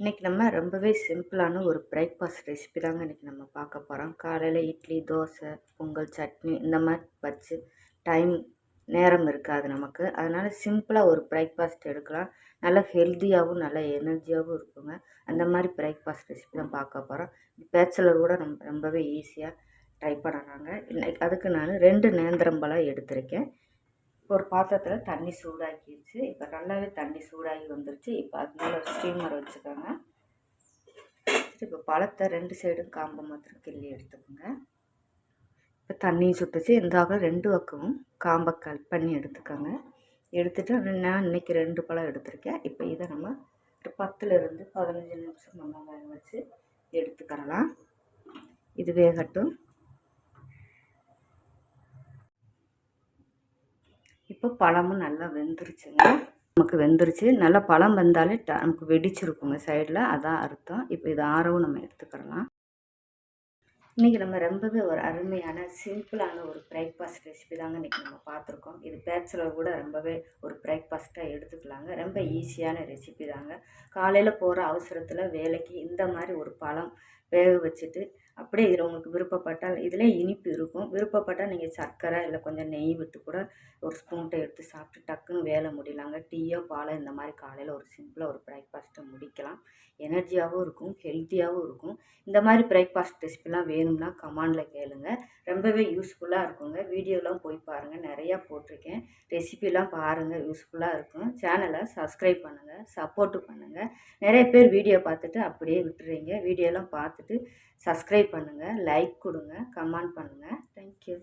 இன்றைக்கி நம்ம ரொம்பவே சிம்பிளான ஒரு பிரேக்ஃபாஸ்ட் ரெசிபி தாங்க இன்றைக்கி நம்ம பார்க்க போகிறோம் காலையில் இட்லி தோசை பொங்கல் சட்னி இந்த மாதிரி வச்சு டைம் நேரம் இருக்காது நமக்கு. அதனால் சிம்பிளாக ஒரு பிரேக்ஃபாஸ்ட் எடுக்கலாம். நல்லா ஹெல்த்தியாகவும் நல்லா எனர்ஜியாகவும் இருக்குங்க. அந்த மாதிரி பிரேக்ஃபாஸ்ட் ரெசிபி தான் பார்க்க போகிறோம் பேச்சலர் கூட நம்ம ரொம்பவே ஈஸியாக ட்ரை பண்ணலாங்க. இன்னைக்கு அதுக்கு நான் ரெண்டு நேந்திரம்பழம் எடுத்திருக்கேன். ஒரு பாத்திரத்தில் தண்ணி சூடாக்கிடுச்சு. இப்போ நல்லாவே தண்ணி சூடாகி வந்துருச்சு. இப்போ அது மேலே ஒரு ஸ்டீமர் வச்சுக்கோங்க. இப்போ பழத்தை ரெண்டு சைடும் காம்பை மாத்திரம் கிள்ளி எடுத்துக்கோங்க. இப்போ தண்ணியும் சுட்டுச்சு. இந்த ரெண்டு பக்கமும் காம்பை கட் பண்ணி எடுத்துக்கோங்க. எடுத்துகிட்டு நான் இன்றைக்கி ரெண்டு பழம் எடுத்திருக்கேன். இப்போ இதை நம்ம ஒரு பத்துலேருந்து பதினஞ்சு நிமிஷம் நம்ம வேக வச்சு எடுத்துக்கிறலாம். இது வேகட்டும். இப்போ பழமும் நல்லா வெந்துருச்சுங்க. நமக்கு வெந்துருச்சு. நல்லா பழம் வந்தாலே ட நமக்கு வெடிச்சிருக்குங்க சைடில். அதான் அர்த்தம். இப்போ இது ஆரவும் நம்ம எடுத்துக்கிடலாம் இன்றைக்கி நம்ம ரொம்பவே ஒரு அருமையான சிம்பிளான ஒரு பிரேக்ஃபாஸ்ட் ரெசிபி தாங்க இன்றைக்கி நம்ம பார்த்துருக்கோம் இது பேச்சுலர் கூட ரொம்பவே ஒரு பிரேக்ஃபாஸ்ட்டாக எடுத்துக்கலாங்க. ரொம்ப ஈஸியான ரெசிபி தாங்க. காலையில் போகிற அவசரத்தில் வேலைக்கு இந்த மாதிரி ஒரு பழம் வேக வச்சுட்டு அப்படியே இதில் உங்களுக்கு விருப்பப்பட்டால் இதில் இனிப்பு இருக்கும். விருப்பப்பட்டால் நீங்கள் சர்க்கரை இல்லை கொஞ்சம் நெய் விட்டு கூட ஒரு ஸ்பூன்ட்டை எடுத்து சாப்பிட்டு டக்குன்னு வேலை முடியலாங்க. டீயோ பாலோ இந்த மாதிரி காலையில் ஒரு சிம்பிளாக ஒரு பிரேக்ஃபாஸ்ட்டை முடிக்கலாம். எனர்ஜியாகவும் இருக்கும் ஹெல்த்தியாகவும் இருக்கும். இந்த மாதிரி பிரேக்ஃபாஸ்ட் ரெசிபிலாம் வேணும்னா கமாண்டில் கேளுங்க. ரொம்பவே யூஸ்ஃபுல்லாக இருக்குங்க. வீடியோலாம் போய் பாருங்கள் நிறையா போட்டிருக்கேன். ரெசிபிலாம் பாருங்கள் யூஸ்ஃபுல்லாக இருக்கும். சேனலை சப்ஸ்கிரைப் பண்ணுங்கள் சப்போர்ட்டு பண்ணுங்கள் நிறைய பேர் வீடியோ பார்த்துட்டு அப்படியே விட்டுறீங்க. வீடியோலாம் பார்த்துட்டு சப்ஸ்கிரைப் பண்ணுங்கள் லைக் கொடுங்க. கமெண்ட் பண்ணுங்கள் தேங்க்யூ